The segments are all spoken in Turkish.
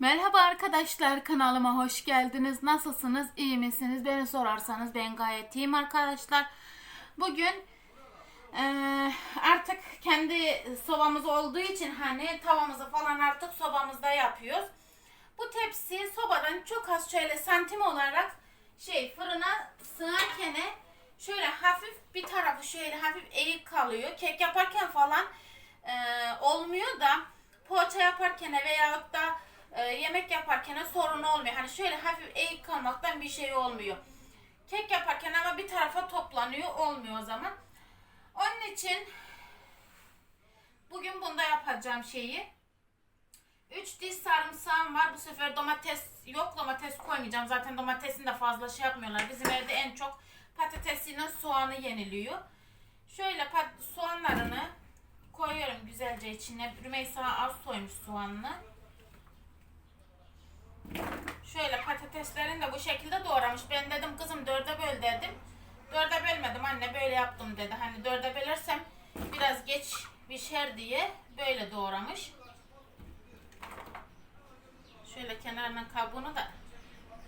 Merhaba arkadaşlar kanalıma hoş geldiniz. Nasılsınız? İyi misiniz? Beni sorarsanız ben gayet iyiyim arkadaşlar. Bugün eee, artık kendi sobamız olduğu için hani tavamızı falan artık sobamızda yapıyoruz. Bu tepsi sobadan çok az şöyle santim olarak şey fırına sığarken şöyle hafif bir tarafı şöyle hafif eğik kalıyor. Kek yaparken falan eee, olmuyor da poğaça yaparken veyahut da e, yemek yaparken sorun olmuyor. Hani şöyle hafif eğik kalmaktan bir şey olmuyor. Kek yaparken ama bir tarafa toplanıyor olmuyor o zaman. Onun için bugün bunda yapacağım şeyi 3 diş sarımsağım var. Bu sefer domates yok. Domates koymayacağım. Zaten domatesin de fazla şey yapmıyorlar. Bizim evde en çok patatesiyle soğanı yeniliyor. Şöyle soğanlarını koyuyorum güzelce içine. Rümeysa az soymuş soğanını. Şöyle patateslerini de bu şekilde doğramış. Ben dedim kızım dörde böl dedim. Dörde bölmedim anne böyle yaptım dedi. Hani dörde bölersem biraz geç pişer diye böyle doğramış. Şöyle kenarının kabuğunu da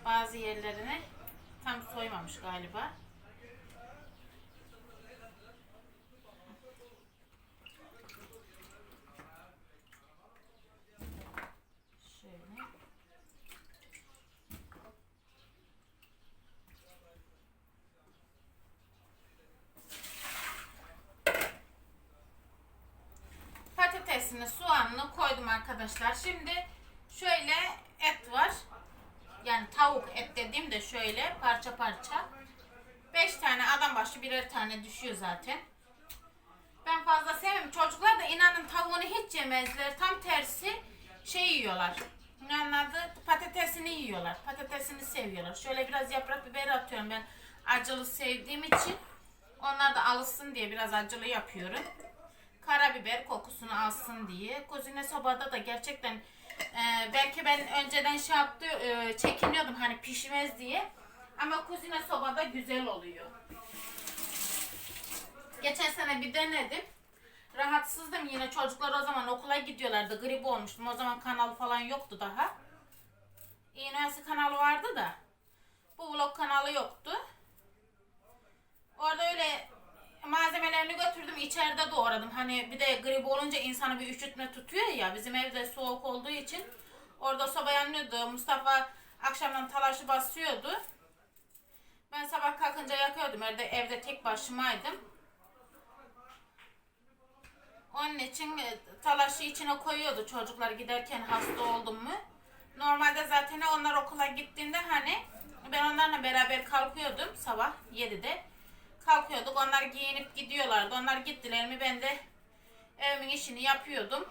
bazı yerlerini tam soymamış galiba. Şöyle. patatesini, soğanını koydum arkadaşlar. Şimdi şöyle et var. Yani tavuk et dediğim de şöyle parça parça. 5 tane adam başı birer tane düşüyor zaten. Ben fazla sevmem. Çocuklar da inanın tavuğunu hiç yemezler. Tam tersi şey yiyorlar. Ne anladı? Patatesini yiyorlar. Patatesini seviyorlar. Şöyle biraz yaprak biberi atıyorum ben acılı sevdiğim için. Onlar da alışsın diye biraz acılı yapıyorum karabiber kokusunu alsın diye. Kuzine sobada da gerçekten e, belki ben önceden şey yaptı e, çekiniyordum hani pişmez diye. Ama kuzine sobada güzel oluyor. Geçen sene bir denedim. Rahatsızdım yine çocuklar o zaman okula gidiyorlardı. Grip olmuştum. O zaman kanal falan yoktu daha. İğnesi kanalı vardı da. Bu vlog kanalı yoktu. Orada öyle malzemelerini götürdüm içeride doğradım. Hani bir de grip olunca insanı bir üşütme tutuyor ya. Bizim evde soğuk olduğu için orada soba yanıyordu. Mustafa akşamdan talaşı basıyordu. Ben sabah kalkınca yakıyordum. Evde, evde tek başımaydım. Onun için e, talaşı içine koyuyordu çocuklar giderken hasta oldum mu. Normalde zaten onlar okula gittiğinde hani ben onlarla beraber kalkıyordum sabah 7'de kalkıyorduk. Onlar giyinip gidiyorlardı. Onlar gittiler mi ben de evimin işini yapıyordum.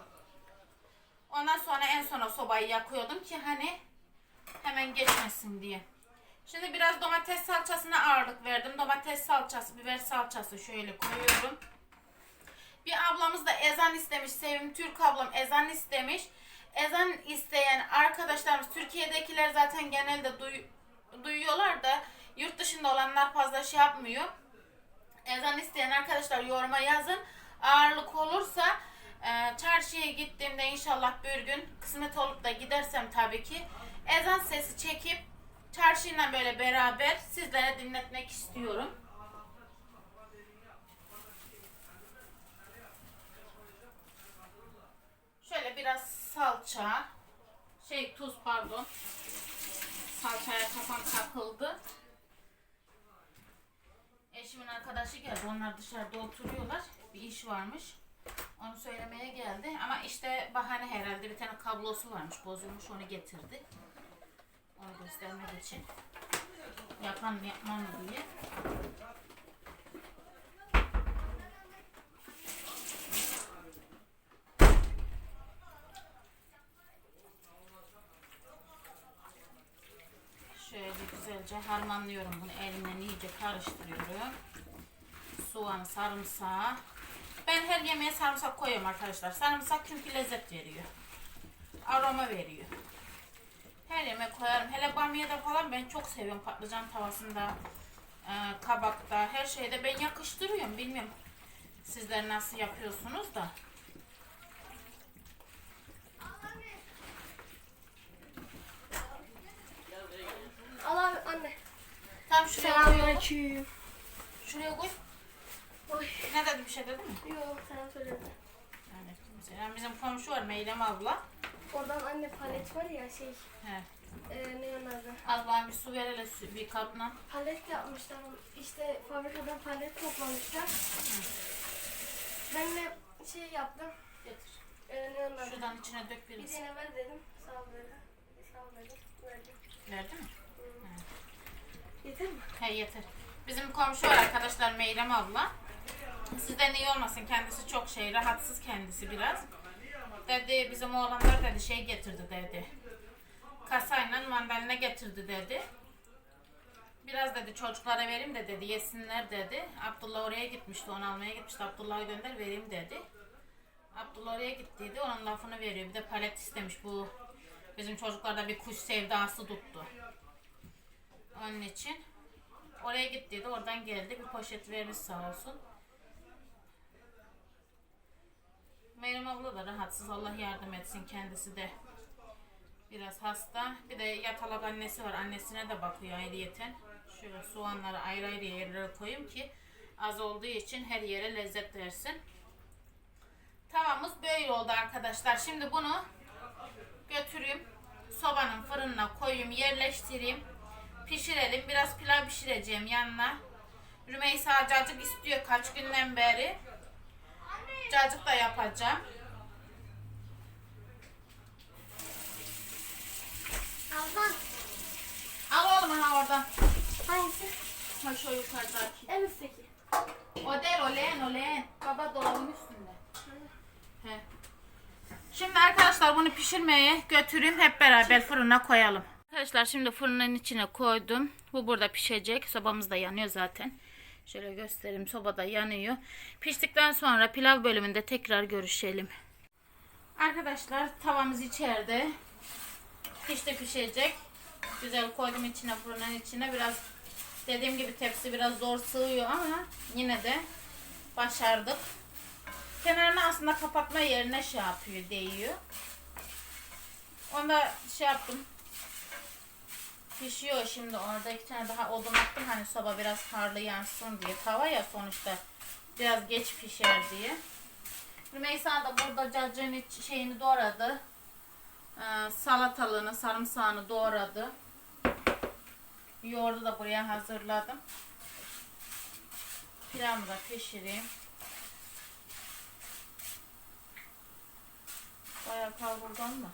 Ondan sonra en sona sobayı yakıyordum ki hani hemen geçmesin diye. Şimdi biraz domates salçasına ağırlık verdim. Domates salçası, biber salçası şöyle koyuyorum. Bir ablamız da ezan istemiş. Sevim Türk ablam ezan istemiş. Ezan isteyen arkadaşlarımız Türkiye'dekiler zaten genelde duy- duyuyorlar da yurt dışında olanlar fazla şey yapmıyor ezan isteyen arkadaşlar yoruma yazın. Ağırlık olursa e, çarşıya gittiğimde inşallah bir gün kısmet olup da gidersem tabii ki ezan sesi çekip çarşıyla böyle beraber sizlere dinletmek istiyorum. Şöyle biraz salça, şey tuz pardon. Salçaya kafam takıldı. Eşimin arkadaşı geldi. Onlar dışarıda oturuyorlar. Bir iş varmış. Onu söylemeye geldi. Ama işte bahane herhalde bir tane kablosu varmış. Bozulmuş onu getirdi. Onu göstermek için. Yapan yapmam diye. Şöyle güzelce harmanlıyorum bunu elimle iyice karıştırıyorum. Soğan, sarımsağı. Ben her yemeğe sarımsak koyuyorum arkadaşlar. Sarımsak çünkü lezzet veriyor. Aroma veriyor. Her yemeğe koyarım. Hele bamyada falan ben çok seviyorum patlıcan tavasında, e, kabakta, her şeyde ben yakıştırıyorum. Bilmiyorum sizler nasıl yapıyorsunuz da. Selamünaleyküm. Şuraya koy. Oy. Ne dedi bir şey dedi mi? Yok sen söyle. Yani bizim komşu var Meylem abla. Oradan anne palet var ya şey. He. E, ne onun adı? Az bana bir su ver hele su, bir kapla. Palet yapmışlar. İşte fabrikadan palet toplamışlar. Ben de şey yaptım. Getir. E, ne onun adı? Şuradan içine dök Bir tane ver dedim. Sağ ol dedi. Sağ ol dedim. Verdim. Verdi mi? Yeter mi? He yeter. Bizim komşu arkadaşlar Meyrem abla. Sizden iyi olmasın kendisi çok şey rahatsız kendisi biraz. Dedi bizim oğlanlar dedi şey getirdi dedi. Kasayla mandalina getirdi dedi. Biraz dedi çocuklara vereyim de dedi yesinler dedi. Abdullah oraya gitmişti onu almaya gitmişti. Abdullah'ı gönder vereyim dedi. Abdullah oraya gittiydi onun lafını veriyor. Bir de palet istemiş bu. Bizim çocuklarda bir kuş sevdası tuttu. Onun için. Oraya gittiydi. Oradan geldi. Bir poşet vermiş sağ olsun. Meryem abla da rahatsız. Allah yardım etsin. Kendisi de biraz hasta. Bir de yatalak annesi var. Annesine de bakıyor ayrıyeten. Şöyle soğanları ayrı ayrı yerlere koyayım ki az olduğu için her yere lezzet versin. Tavamız böyle oldu arkadaşlar. Şimdi bunu götüreyim. Sobanın fırınına koyayım, yerleştireyim. Pişirelim. Biraz pilav pişireceğim yanına. Rümeysa cacık istiyor kaç günden beri. Cacık da yapacağım. Aldan. Al oğlum ha oradan. Hangisi? Ha şu yukarıdaki. En üstteki. O değil o leğen o leğen. Baba dolabın üstünde. He. Şimdi arkadaşlar bunu pişirmeye götüreyim. Hep beraber fırına koyalım. Arkadaşlar şimdi fırının içine koydum. Bu burada pişecek. Sobamız da yanıyor zaten. Şöyle göstereyim. Sobada yanıyor. Piştikten sonra pilav bölümünde tekrar görüşelim. Arkadaşlar tavamız içeride. Pişti pişecek. Güzel koydum içine fırının içine. Biraz dediğim gibi tepsi biraz zor sığıyor ama yine de başardık. Kenarını aslında kapatma yerine şey yapıyor, değiyor. Onda şey yaptım. Pişiyor şimdi orada iki tane daha odun attım hani soba biraz harlı yansın diye. Tava ya sonuçta biraz geç pişer diye. Rümeysa da burada cacığın şeyini doğradı. Ee, salatalığını, sarımsağını doğradı. Yoğurdu da buraya hazırladım. Pilavımı da pişireyim. Bayağı kavruldu ama.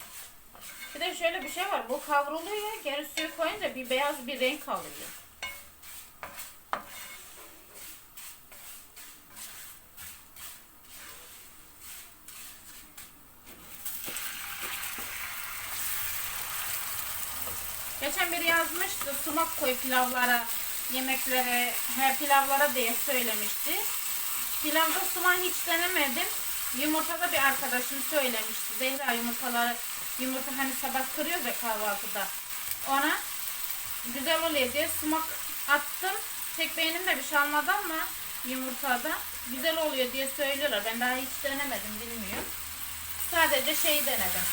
Bir de şöyle bir şey var. Bu kavruluyor. Geri suyu koyunca bir beyaz bir renk alıyor. Geçen biri yazmıştı sumak koy pilavlara, yemeklere, her pilavlara diye söylemişti. Pilavda sumak hiç denemedim. Yumurtada bir arkadaşım söylemişti. Zehra yumurtaları, yumurta hani sabah kırıyoruz ya kahvaltıda. Ona güzel oluyor diye sumak attım. Tek beğenim de bir şey almadı ama yumurtada güzel oluyor diye söylüyorlar. Ben daha hiç denemedim bilmiyorum. Sadece şey denedim.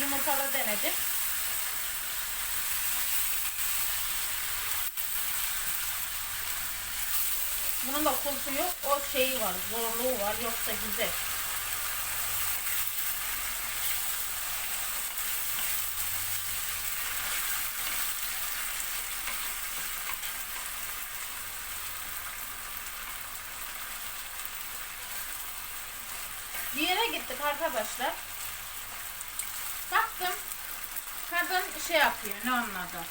Yumurtada denedim. Bunun da kulpu yok. O şeyi var. Zorluğu var. Yoksa güzel. Bir yere gittik arkadaşlar. Baktım. Kadın şey yapıyor. Ne adı?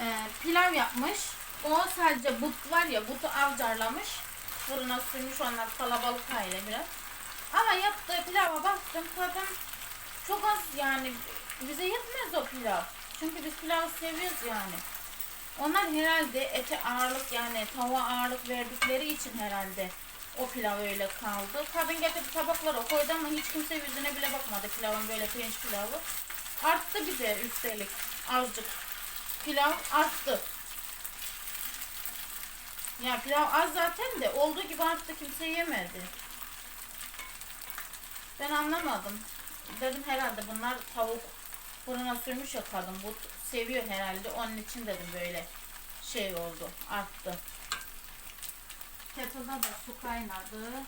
Ee, pilav yapmış. O sadece but var ya butu avcarlamış. Fırına sürmüş onlar kalabalık aile biraz. Ama yaptığı pilava baktım kadın çok az yani bize yetmez o pilav. Çünkü biz pilavı seviyoruz yani. Onlar herhalde ete ağırlık yani tavuğa ağırlık verdikleri için herhalde o pilav öyle kaldı. Kadın getirdi tabaklara koydu ama hiç kimse yüzüne bile bakmadı pilavın böyle pirinç pilavı. Arttı bir de üstelik azıcık. Pilav arttı. Ya pilav az zaten de olduğu gibi arttı kimse yemedi. Ben anlamadım. Dedim herhalde bunlar tavuk fırına sürmüş ya kadın. Bu seviyor herhalde. Onun için dedim böyle şey oldu, arttı. Kettle'da da su kaynadı.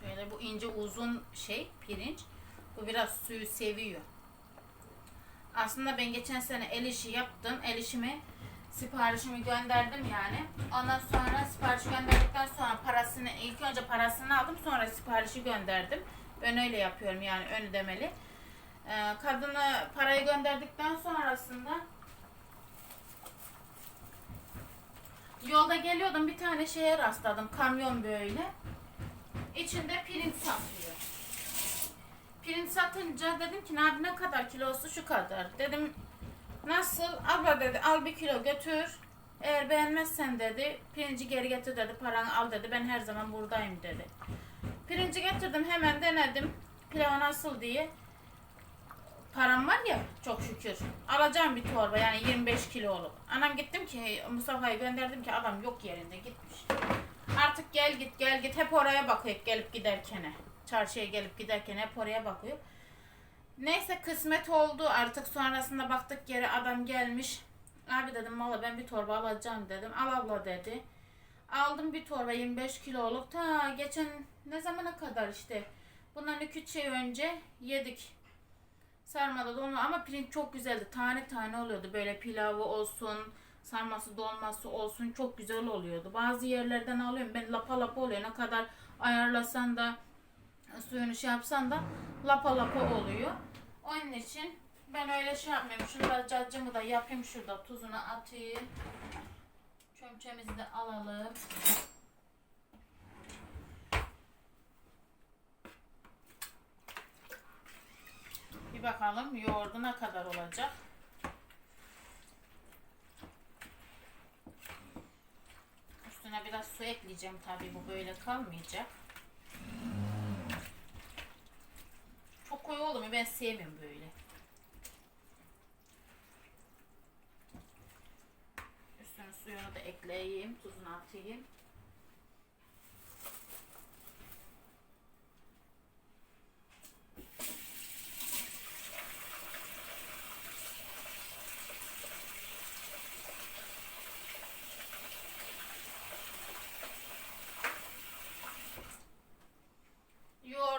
Şöyle bu ince uzun şey pirinç. Bu biraz suyu seviyor. Aslında ben geçen sene el işi yaptım. El işimi siparişimi gönderdim yani. Ondan sonra sipariş gönderdikten sonra parasını ilk önce parasını aldım sonra siparişi gönderdim. Ben öyle yapıyorum yani ön ödemeli. Ee, kadına parayı gönderdikten sonrasında yolda geliyordum bir tane şeye rastladım kamyon böyle. İçinde pirinç satıyor. Pirinç satınca dedim ki abi ne kadar kilosu şu kadar. Dedim nasıl abla dedi al bir kilo götür. Eğer beğenmezsen dedi pirinci geri getir dedi paranı al dedi ben her zaman buradayım dedi. Pirinci getirdim hemen denedim pilav nasıl diye. Param var ya çok şükür. Alacağım bir torba yani 25 kiloluk. Anam gittim ki Mustafa'yı gönderdim ki adam yok yerinde gitmiş. Artık gel git gel git hep oraya bakıyor gelip giderken. Çarşıya gelip giderken hep oraya bakıyor. Neyse kısmet oldu artık sonrasında baktık geri adam gelmiş. Abi dedim valla ben bir torba alacağım dedim. Al abla dedi. Aldım bir torba 25 kiloluk. Ta geçen ne zamana kadar işte. Bundan 2-3 şey önce yedik. Sarmada dolma ama pirinç çok güzeldi. Tane tane oluyordu. Böyle pilavı olsun, sarması dolması olsun çok güzel oluyordu. Bazı yerlerden alıyorum ben lapa lapa oluyor. Ne kadar ayarlasan da suyunu şey yapsan da lapa lapa oluyor. Onun için ben öyle şey yapmıyorum. Şurada cacımı da yapayım şurada tuzunu atayım. Çömçemizi de alalım. Bir bakalım yoğurdu ne kadar olacak. Üstüne biraz su ekleyeceğim tabii bu böyle kalmayacak. Çok koyu oldu ben sevmiyorum böyle. Üstüne suyunu da ekleyeyim, tuzunu atayım.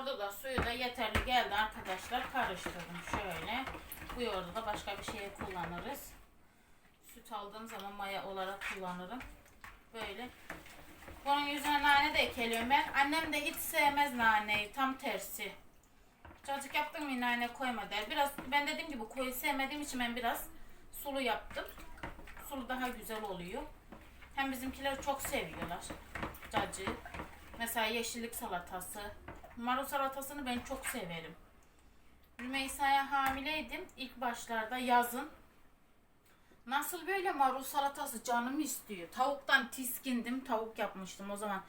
Yoğurdu da suyu da yeterli geldi arkadaşlar. Karıştırdım şöyle. Bu yoğurdu da başka bir şeye kullanırız. Süt aldığım zaman maya olarak kullanırım. Böyle. Bunun yüzüne nane de ekeliyorum ben. Annem de hiç sevmez naneyi. Tam tersi. Cacık yaptım mı nane koyma der. Biraz ben dediğim gibi koyu sevmediğim için ben biraz sulu yaptım. Sulu daha güzel oluyor. Hem bizimkiler çok seviyorlar cacığı. Mesela yeşillik salatası. Marul salatasını ben çok severim. Rümeysa'ya hamileydim ilk başlarda yazın. Nasıl böyle marul salatası canım istiyor. Tavuktan tiskindim. Tavuk yapmıştım o zaman.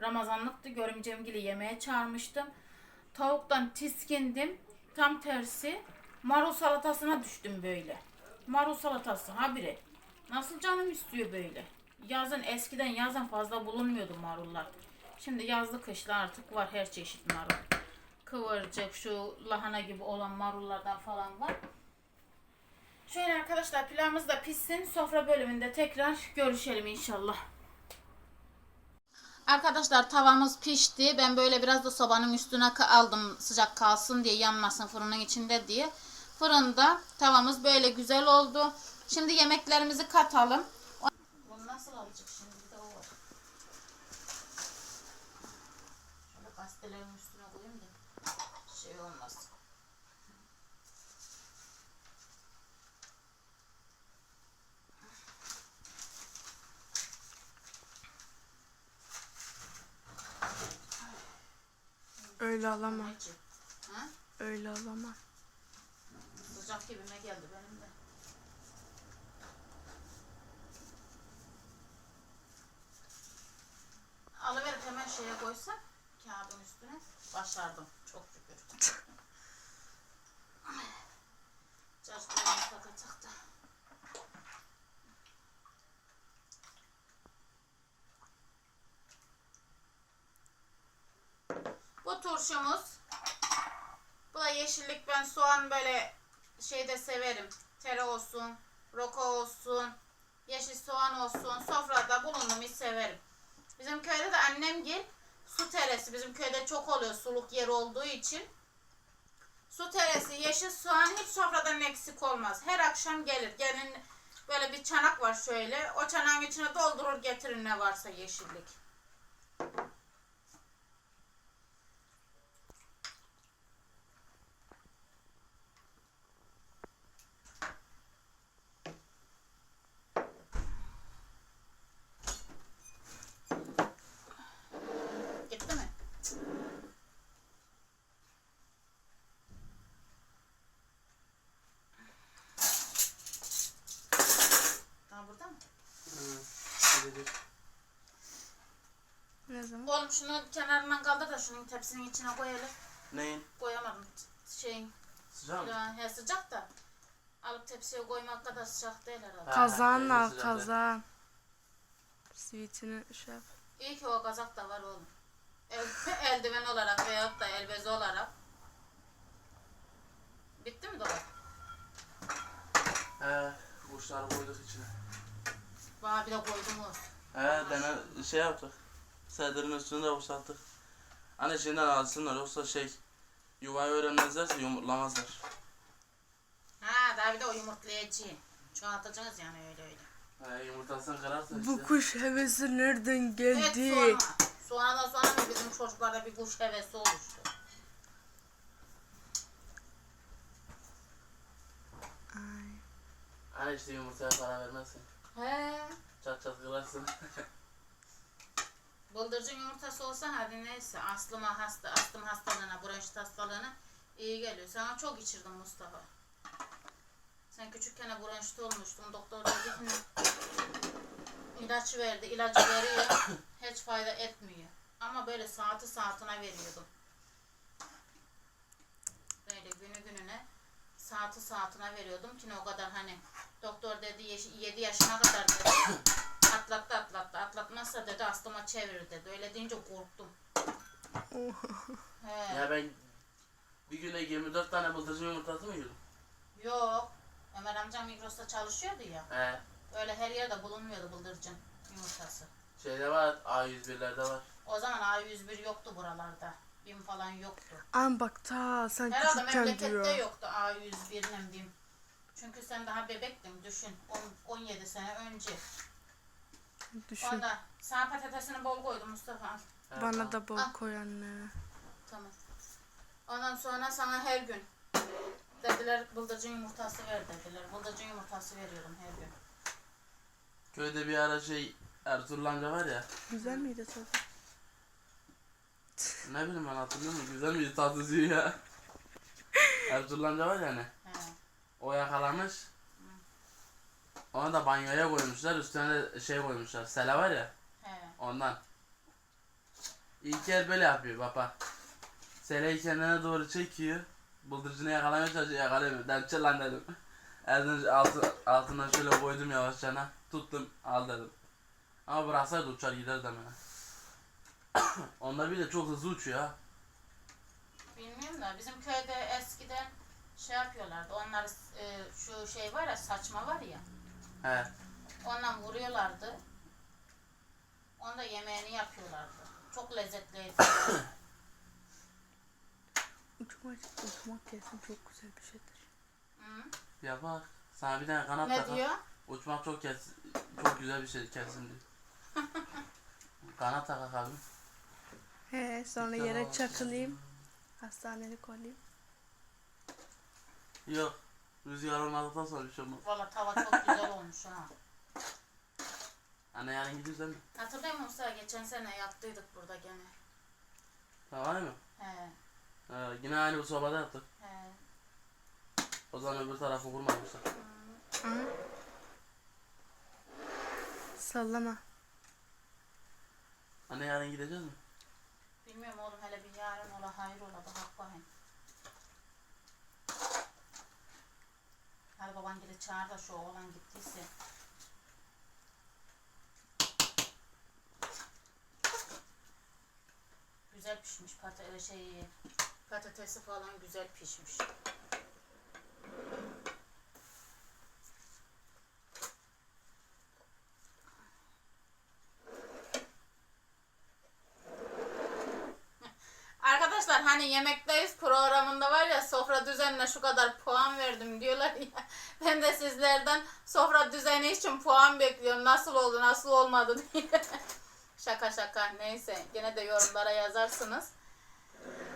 Ramazanlıktı. Görümcemgili yemeğe çağırmıştım. Tavuktan tiskindim. Tam tersi marul salatasına düştüm böyle. Marul salatası habire. Nasıl canım istiyor böyle. Yazın eskiden yazın fazla bulunmuyordu marullar. Şimdi yazlı kışlı artık var her çeşit marul. Kıvırcık şu lahana gibi olan marullardan falan var. Şöyle arkadaşlar pilavımız da pişsin. Sofra bölümünde tekrar görüşelim inşallah. Arkadaşlar tavamız pişti. Ben böyle biraz da sobanın üstüne aldım sıcak kalsın diye yanmasın fırının içinde diye. Fırında tavamız böyle güzel oldu. Şimdi yemeklerimizi katalım. Bunu nasıl alacak şimdi köftelerin üstüne koyayım da şey olmasın. Öyle alamam. Öyle alamam. Sıcak gibime geldi benim de. Alıverip hemen şeye koysak kağıdın üstüne başardım çok şükür. Çarşıdan takacak da. Bu turşumuz. Bu da yeşillik. Ben soğan böyle şeyde severim. Tere olsun, roka olsun, yeşil soğan olsun. Sofrada bulunduğumu severim. Bizim köyde de annem gel su teresi. Bizim köyde çok oluyor suluk yer olduğu için. Su teresi, yeşil soğan hiç sofradan eksik olmaz. Her akşam gelir. Gelin böyle bir çanak var şöyle. O çanağın içine doldurur getirin ne varsa yeşillik. Gitti mi? Daha burada mı? Ne zaman? Oğlum şunu kenarından kaldır da şunun tepsinin içine koyalım. Neyin? Koyamadım şeyin. Sıcak mı? Ya, he, sıcak da. Alıp tepsiye koymak kadar sıcak değil herhalde. Ha, Kazan al sıcak kazan. Sweetini şey yap. İyi ki o kazak da var oğlum. El, eldiven olarak veyahut da elbeze olarak. Bitti mi dolap? He, kuşları koyduk içine. Bana bir de koydunuz. He, dene şey yaptık. Sedirin üstünü de boşalttık. Hani şimdiden alsınlar yoksa şey yuvayı öğrenmezlerse yumurtlamazlar. Ha daha bir de o yumurtlayıcı. Çoğaltacaksınız yani öyle öyle. He, yumurtasını kırarsa işte. Bu kuş hevesi nereden Evet geldi? sonra. Sonradan sonra mı bizim çocuklarda bir kuş hevesi oluştu. Ay. Hani işte yumurtaya para vermezsin. He. Çat çat kırarsın. Bıldırcın yumurtası olsa hadi neyse. Aslıma hasta, astım hastalığına, bronşit hastalığına iyi geliyor. Sana çok içirdim Mustafa. Sen küçükken bronşit olmuştun. Doktor dedi ki ilaç verdi. İlacı veriyor. Hiç fayda etmiyor. Ama böyle saati saatine veriyordum. Böyle günü gününe saati saatine veriyordum ki o kadar hani doktor dedi 7 yaşına kadar dedi atlattı atlattı atlatmazsa astıma çevirir dedi öyle deyince korktum. He. ya ben bir günde 24 tane bıldırcın yumurtası mı yiyordum? Yok. Ömer amcam Migros'ta çalışıyordu ya. He. Öyle her yerde bulunmuyordu bıldırcın yumurtası. Şeyde var, A101'lerde var. O zaman A101 yoktu buralarda. BİM falan yoktu. An bak ta sen Herhalde küçükken memlekette diyor. yoktu A101'le BİM. Çünkü sen daha bebektin düşün. On- 17 sene önce. Düşün. Onda sana patatesini bol koydum Mustafa. He, Bana tamam. da bol Ah. koy anne. Tamam. Ondan sonra sana her gün dediler bıldırcın yumurtası ver dediler. Bıldırcın yumurtası veriyorum her gün. Köyde bir ara şey Ertuğrul amca var ya. Güzel miydi tadı? Ne bileyim ben hatırlıyor musun? Güzel miydi tadı suyu ya? Ertuğrul amca var ya hani. He. O yakalamış. Onu da banyoya koymuşlar. Üstüne de şey koymuşlar. Sele var ya. Ondan. İlk el böyle yapıyor baba. Seleyi kendine doğru çekiyor. Bıldırcını yakalamaya çalışıyor. Yakalayamıyor. Ben çıl lan dedim. Elden altı, altından şöyle koydum yavaşça. Tuttum. Al dedim. Ama bıraksaydı uçar giderdi hemen. Onlar bir de çok hızlı uçuyor ha. Bilmiyorum da bizim köyde eskiden şey yapıyorlardı. Onlar e, şu şey var ya saçma var ya. He. Ondan vuruyorlardı. Onda yemeğini yapıyorlardı. Çok lezzetliydi. Uçmak, uçmak kesin çok güzel bir şeydir. Hı? Ya bak. Sana bir tane kanat Ne takar. diyor? Uçmak çok kes, çok güzel bir şey kesin diyor. kanat takak abi. He sonra yere çakılayım. Hastanelik olayım. Yok. Rüzgar olmadıktan sonra bir şey olmaz. Valla tava çok güzel olmuş ha. Anne yarın gidiyoruz değil mi? Hatırlıyor musun Musa? Geçen sene yaptıydık burada gene. Tamam mı? He. Yine aynı bu sobada yaptık. He. O zaman öbür tarafı vurmamışlar. Hı? Sallama. Anne yarın gideceğiz mi? Bilmiyorum oğlum hele bir yarın ola hayır ola bak bakayım. Hadi baban gidip çağır da şu oğlan gittiyse. Güzel pişmiş patates şeyi. Patatesi falan güzel pişmiş. Arkadaşlar hani yemekteyiz programında var ya sofra düzenine şu kadar puan verdim diyorlar ya. Ben de sizlerden sofra düzeni için puan bekliyorum. Nasıl oldu nasıl olmadı diye. şaka şaka neyse gene de yorumlara yazarsınız.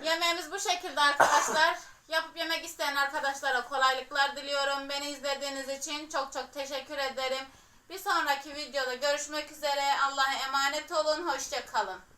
Yemeğimiz bu şekilde arkadaşlar. Yapıp yemek isteyen arkadaşlara kolaylıklar diliyorum. Beni izlediğiniz için çok çok teşekkür ederim. Bir sonraki videoda görüşmek üzere. Allah'a emanet olun. Hoşça kalın.